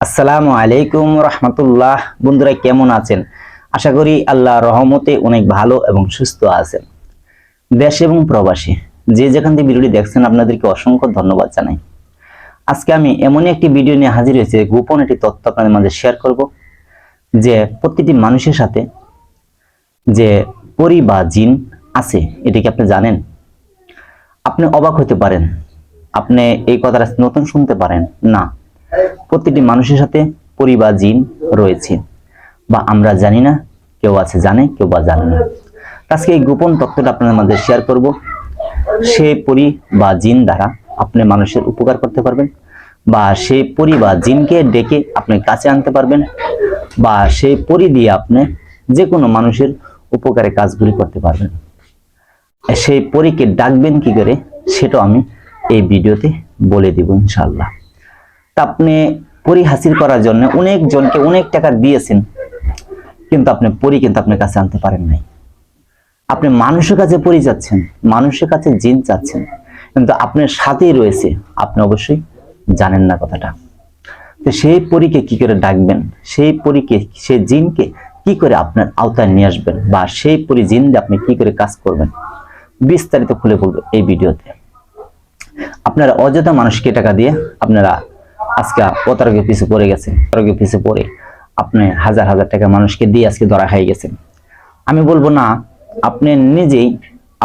আসসালামু আলাইকুম রহমতুল্লাহ। বন্ধুরা, কেমন আছেন? আশা করি আল্লাহ রহমতে অনেক ভালো এবং সুস্থ আছেন। দেশ এবং প্রবাসী, যে যেখান থেকে ভিডিওটি দেখছেন, আপনাদেরকে অসংখ্য ধন্যবাদ জানাই। আজকে আমি এমনই একটি ভিডিও নিয়ে হাজির হয়েছি, গোপন একটি তথ্য আপনাদের মাঝে শেয়ার করব, যে প্রতিটি মানুষের সাথে যে পরি বা জিন আছে, এটি কি আপনি জানেন? আপনি অবাক হতে পারেন। আপনি এই কথাটা নতুন শুনতে পারেন? না। প্রতিটি মানুষের সাথে পরি বা জিন রয়েছে। বা আমরা জানি না, কেউ আছে জানে, কেউ বা জানে না। আজকে এই গোপন তথ্যটা আপনাদের মাঝে শেয়ার করব। সে পরি বা জিন দ্বারা আপনি মানুষের উপকার করতে পারবেন, বা সেই পরি বা জিনকে ডেকে আপনি কাছে আনতে পারবেন, বা সেই পরি দিয়ে আপনি যে কোনো মানুষের উপকারে কাজগুলি করতে পারবেন। সেই পরীকে ডাকবেন কি করে সেটা আমি এই ভিডিওতে বলে দিব ইনশাল্লাহ আপনি পরি হাসিল করার জন্য অনেক জনকে অনেক টাকা দিয়েছেন, কিন্তু আপনি পরি কিন্তু আপনার কাছে আনতে পারেন নাই। আপনি মানুষের কাছে পরি যাচ্ছেন, মানুষের কাছে জিন চাচ্ছেন, কিন্তু আপনার সাথেই রয়েছে, আপনি অবশ্যই জানেন না কথাটা। তো সেই পরীকে কি করে ডাকবেন? সেই পরীকে, সেই জিনকে কি করে আপনার আওতায় নিয়ে আসবেন? বা সেই পরি জিন আপনি কি করে কাজ করবেন? বিস্তারিত খুলে বলব এই ভিডিওতে। আপনারা অযথা মানুষকে টাকা দিয়ে আপনারা আজকে প্রতারকের পিছু পড়ে গেছেন প্রতারকের পিছু পড়ে আপনি হাজার হাজার টাকা মানুষকে দিয়ে আজকে ধরা খাই গেছেন আমি বলব না, আপনি নিজেই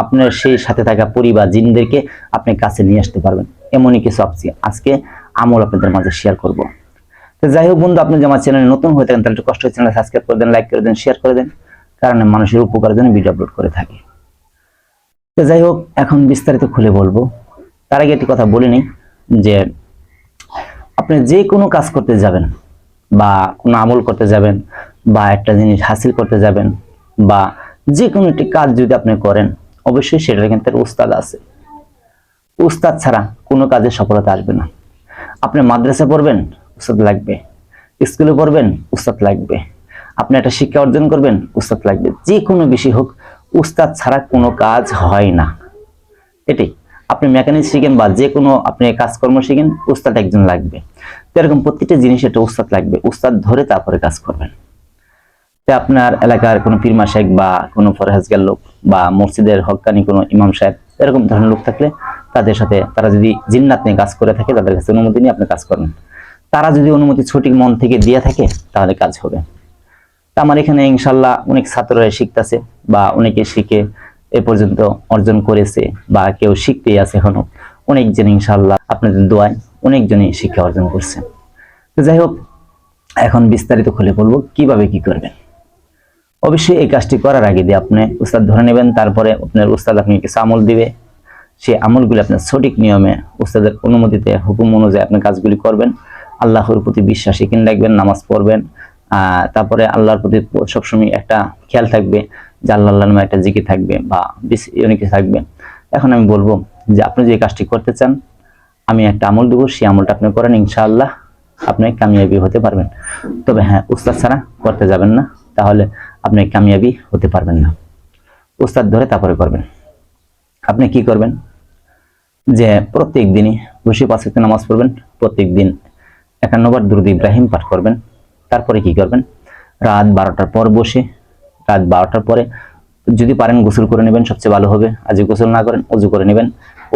আপনার সেই সাথে থাকা পরিবার, জিনদেরকে আপনি কাছে নিয়ে আসতে পারবেন। এমনই কিছু আজকে আজকে আমল আপনাদের মাঝে শেয়ার করব। তো যাই হোক বন্ধু, আপনি যে আমার চ্যানেলে নতুন হয়ে থাকেন, তাহলে একটু কষ্ট চ্যানেল সাবস্ক্রাইব করে দেন লাইক করে দেন শেয়ার করে দেন, কারণ মানুষের উপকারের জন্য ভিডিও আপলোড করে থাকি। তো যাই হোক, এখন বিস্তারিত খুলে বলব। তার আগে একটি কথা বলে নিই, যে আপনি যে কোনো কাজ করতে যাবেন, বা কোনো আমল করতে যাবেন, বা একটা জিনিস হাসিল করতে যাবেন, বা যে কোনো একটি কাজ যদি আপনি করেন, অবশ্যই সেটার কিন্তু উস্তাদ আছে। উস্তাদ ছাড়া কোনো কাজে সফলতা আসবে না। আপনি মাদ্রাসা পড়বেন উস্তাদ লাগবে। স্কুলে পড়বেন উস্তাদ লাগবে। আপনি একটা শিক্ষা অর্জন করবেন উস্তাদ লাগবে। যে কোনো বিষয় হোক উস্তাদ ছাড়া কোনো কাজ হয় না। এটাই। আপনি মেকানিক শিখেন বা যে কোনো আপনি কাজকর্ম শিখেন, উস্তাদ একজন লাগবে। তো এরকম প্রত্যেকটা জিনিস একটা উস্তাদ লাগবে। উস্তাদ ধরে তারপরে কাজ করবেন। তো আপনার এলাকার কোনো পীরমা শেখ বা কোনো ফরহাজগার লোক বা মসজিদের হকানি কোনো ইমাম সাহেব, এরকম ধরনের লোক থাকলে তাদের সাথে তারা যদি জিন্নাত নিয়ে কাজ করে থাকে, তাদের কাছে অনুমতি নিয়ে আপনি কাজ করবেন তারা যদি অনুমতি ছুটির মন থেকে দিয়ে থাকে, তাহলে কাজ হবে। আমার এখানে ইনশাল্লাহ অনেক ছাত্ররা শিখতেছে বা অনেকে শিখে এ পর্যন্ত অর্জন করেছে বা কেউ শিখতেই আছে এখনও, অনেকজন ইনশাল্লাহ আপনাদের দোয়ায় অনেকজনই শিক্ষা অর্জন করছে তো যাই হোক, এখন বিস্তারিত খুলে বলব কীভাবে কি করবেন। অবশ্যই এই কাজটি করার আগে দিয়ে আপনি উস্তাদ ধরে নেবেন, তারপরে আপনার উস্তাদ কিছু আমল দিবে। সেই আমলগুলি আপনার সঠিক নিয়মে উস্তাদের অনুমতিতে, হুকুম অনুযায়ী আপনি কাজগুলি করবেন। আল্লাহর প্রতি বিশ্বাসী কিন রাখবেন, নামাজ পড়বেন। তারপরে আল্লাহর প্রতি সবসময় একটা খেয়াল থাকবে যে আল্লাহ নামে একটা জিকির থাকবে বা অনেক থাকবে। এখন আমি বলব যে আপনি যে কাজটি করতে চান, আমি একটা আমল দেবো, সেই আমলটা আপনি করেন, ইনশাআল্লাহ আপনি কামিয়াবি হতে পারবেন। তবে হ্যাঁ উস্তাদ ছাড়া করতে যাবেন না, তাহলে আপনি কামিয়াবি হতে পারবেন না। উস্তাদ ধরে তারপরে করবেন। আপনি কি করবেন? যে প্রত্যেক দিনই বসে পাঁচ নামাজ পড়বেন প্রত্যেক দিন একান্নবার দুরুদ ইব্রাহিম পাঠ করবেন তারপরে কি করবেন? রাত বারোটার পর বসে, রাত বারোটার পরে যদি পারেন গোসল করে নেবেন, সবচেয়ে ভালো হবে। আর গোসল না করেন, অজু করে নেবেন।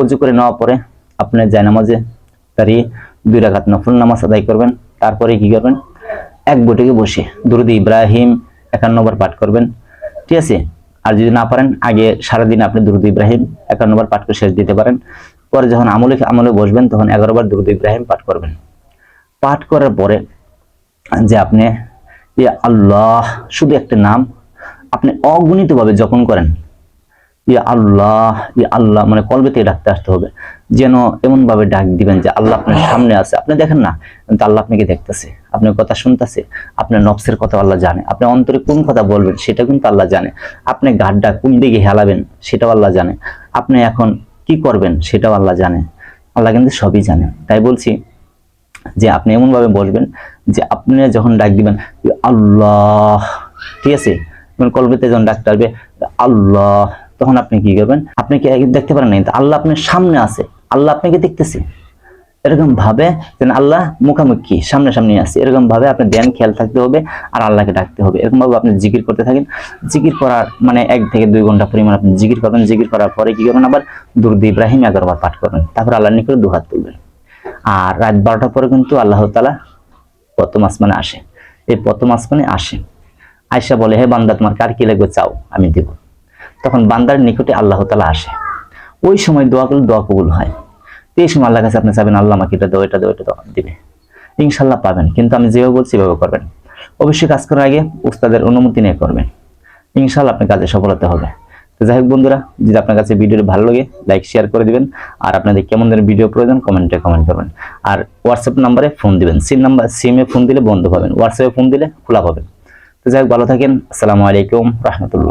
অজু করে নেওয়ার পরে আপনি জায়নামাজে দাঁড়িয়ে দুই রাখাত নফল নামাজ আদায় করবেন। তারপরে কি করবেন? এক বৈঠকে বসে দুরুদ ইব্রাহিম একান্নবার পাঠ করবেন। ঠিক আছে? আর যদি না পারেন, আগে সারাদিন আপনি দুরুদ ইব্রাহিম একান্নবার পাঠ করে শেষ দিতে পারেন। পরে যখন আমলে আমলে বসবেন, তখন এগারোবার দুরুদ ইব্রাহিম পাঠ করবেন। পাঠ করার পরে যে আপনি ইয়া আল্লাহ, শুধু একটা নাম আপনি অগণিতভাবে যখন করেন। ইয়া আল্লাহ ইয়া আল্লাহ মানে কলবে থেকে ডাকতে আসতে হবে। যেন এমনভাবে ডাক দিবেন যে আল্লাহ আপনার সামনে আছে। আপনি দেখেন না, কিন্তু আল্লাহ আপনাকে দেখতেছে, আপনার কথা শুনতেছে, আপনার নফসের কথা আল্লাহ জানে, আপনি অন্তরে কোন কথা বলবেন সেটা কিন্তু আল্লাহ জানে। আপনি গাড্ডা কোন দিকে হেলাবেন সেটাও আল্লাহ জানে। আপনি এখন কি করবেন সেটাও আল্লাহ জানে। আল্লাহ কিন্তু সবই জানে। তাই বলছি যে আপনি এমন ভাবে বসবেন যে আপনি যখন ডাক দিবেন, আল্লাহ, ঠিক আছে? কলবেতে যখন ডাকতে আসবে আল্লাহ, তখন আপনি কি করবেন? আপনি কি দেখতে পারেন না আল্লাহ আপনার সামনে আছে, আল্লাহ আপনাকে দেখতেছে। এরকম ভাবে যেন আল্লাহ মুখামুখি, সামনাসামনি আছে। এরকম ভাবে আপনি ধ্যান, খেয়াল থাকতে হবে আর আল্লাহকে ডাকতে হবে। এরকম ভাবে আপনি জিকির করতে থাকেন। জিকির করার মানে এক থেকে দুই ঘণ্টা পরিমাণ আপনি জিকির করবেন। জিকির করার পরে কি করবেন? আবার দুর্দ ইব্রাহিম এগারোবার পাঠ করবেন। তারপর আল্লাহ নিকট দুহাত তুলবেন। আর রাত বারোটার পরে কিন্তু আল্লাহ তালা প্রথম আসমানে আসে। এই প্রথম আসমানে আসে। আয়সা বলে, হে বান্দা, তোমার কার কি লাগবে? চাও, আমি দেব। তখন বান্দার নিকটে আল্লাহ তালা আসে। ওই সময় দোয়া করলে দোয়া কবুল হয়। এই সময় আল্লাহ কাছে আপনি চাবেন আল্লাহ, আমাকে এটা দেবো এটা দেবো এটা দিবে। ইনশাল্লাহ পাবেন, কিন্তু আমি যেভাবে বলছি সেভাবে করবেন। অবশ্যই কাজ করার আগে উস্তাদের অনুমতি নিয়ে করবেন। ইনশাল্লাহ আপনার কাজে সফলতা হবে। তো যাই হোক বন্ধুরা, যদি আপনার কাছে ভিডিওটি ভালো লাগে লাইক শেয়ার করে দিবেন। আর আপনাদের কেমন ধরনের ভিডিও প্রয়োজন কমেন্টে কমেন্ট করবেন। আর হোয়াটসঅ্যাপ নাম্বারে ফোন দিবেন। সিম নাম্বার সিমে ফোন দিলে বন্ধ পাবেন। হোয়াটসঅ্যাপে ফোন দিলে খোলা পাবেন। তো যাই হোক, ভালো থাকেন। আসসালামু আলাইকুম, রহমতুল্লাহ।